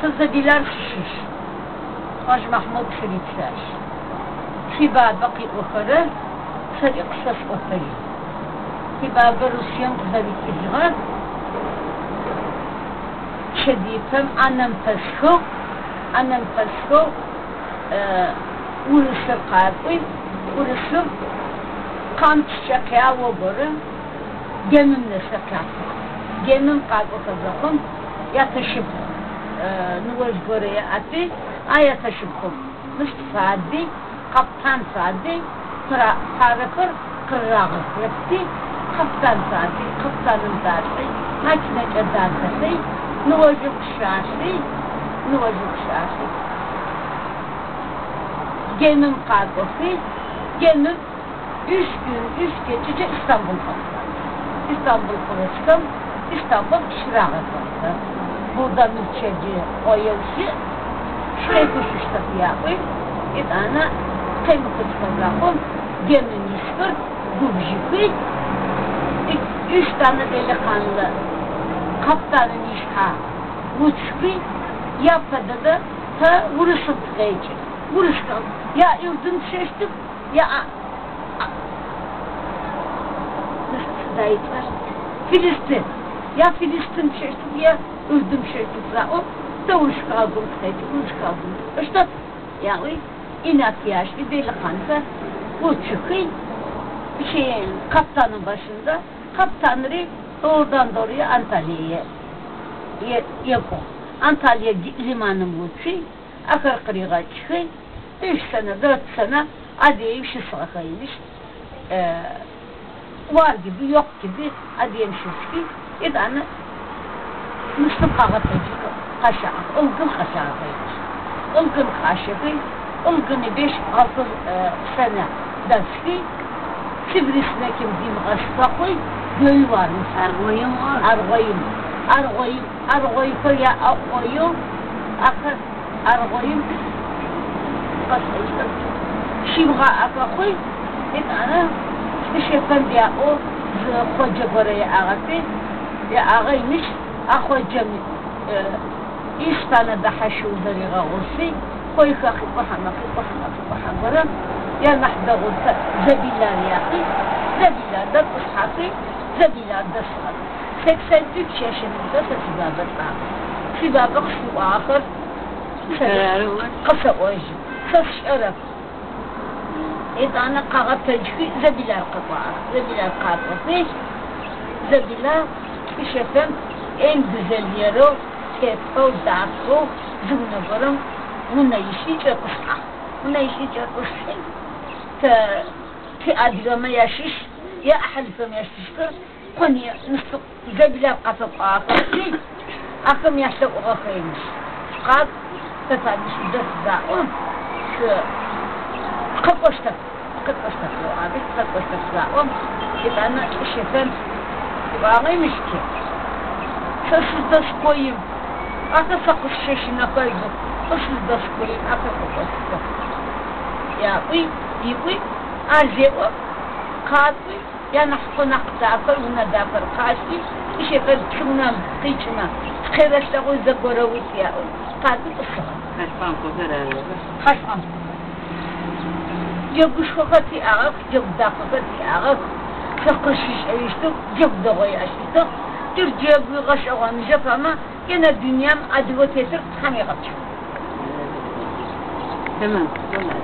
Kız da diler şiş. Hacı Mahmud Şeritler. Tiba baki okuru, sarı kısas okuru. Tiba bir Rusyan kıza bitirdiğe, şedifim annem pasko, annem pasko, ulusu kalbi, ulusu kan çiçek ya oburu, gemimle sakatlı. Gemim kalbi kızakım, yatışıp. Nuvaz göreye atı, ay yatışıpım. Mışt saadi, kaptan saadi, tarıkır, kırrağı yaptı, kaptan saadi, kaptanın saadi, makine caddatası, Nuvacık şahsi, nuvacık şahsi. Gemim kalkısı, gemim üç gün, üç gecece İstanbul'da. İstanbul Kılıçkım, İstanbul Çırağı kalktı. Burada mülçeci oyuncu, şuraya kuşuştak yapayım. Bir tane kıyım kılıçkım yapayım. Gemim iskır, gubjikı, üç tane delikanlı kaptanın işha uçki yapmadı da ta vuruşun tıkayıcı. Vuruşkan. Ya ürdün seçtik ya nasıl dayıtlar? Filistin. Ya Filistin seçtik ya Ürdün seçtik. O da vuruş kaldım tıkayıcı. Vuruş kaldım. İşte yani inat yaşlı delikanlı bu çıkıyor şeyin kaptanın başında kaptanları doğrudan doğruya Antalya'ya yapın. Antalya limanı bulçu, akar kırığa çıkıyor. Üç sene, dört sene adiyem şu sakaymış. Ee, var gibi, yok gibi adiyem şu çıkıyor. إذا مستبقى غطيتك قشعة ألقن قشعة بيت ألقن خاشبي ألقن بيش غطر سنة دسكي Sivrisine kim dim gastaqoy göy varmış. Argoyum argoyum argoyum argoy koya akoyu akı argoyum gastaqoy şivga akakoy et ana işte şefem diye О? hoca e, göreye ağabey აღინიშ ახოჯემი ისპანა და ჰაშულდერი ღოსი ხოიხ ახი ყაჰამა ყაჰამა ყაჰამა يا آه، نحدى غرفة زبيلا ياقي زبيلا دا تصحفي زبيلا دا صغر سكسل في كشاشن دا سبابة طعام سبابة خشو آخر. قصة واجب سشرف إذا أنا قاعد تجفي زبيلا القطعة زبيلا القاطع فيش زبيلا Hakikaten en güzel yeri Tepe, Darko, Cumhurbaşkanı Buna işi çakışka. Buna işi çakışka. Ta في أدرى ما يشيش يا أحد فما يشيشك قني نسق زبلة قصب آخرتي أكم يحسب أخرينش قد تتعدي شدة داؤم ش قد قشتك قد قشتك لو عبيت قد قشتك داؤم إذا أنا الشيطان აღიმიშკე სასდასკოი აკასაკოს შეშინაფაიგო სასდასკოი აკასაკოსკო იაყვი იყვი აზეო ხატვი янахкунахта акырунадакыр каши ишекер чумнам тична хевештагы загоровития катып ысыга хашпан козаралы хашпан жогушхогати агак жогдакыгати агак Sakışış eriştik, jab doğuya açtık. Jab gaş awan jab ama gene dünyam advotetir tam yapacak. Tamam. Tamam.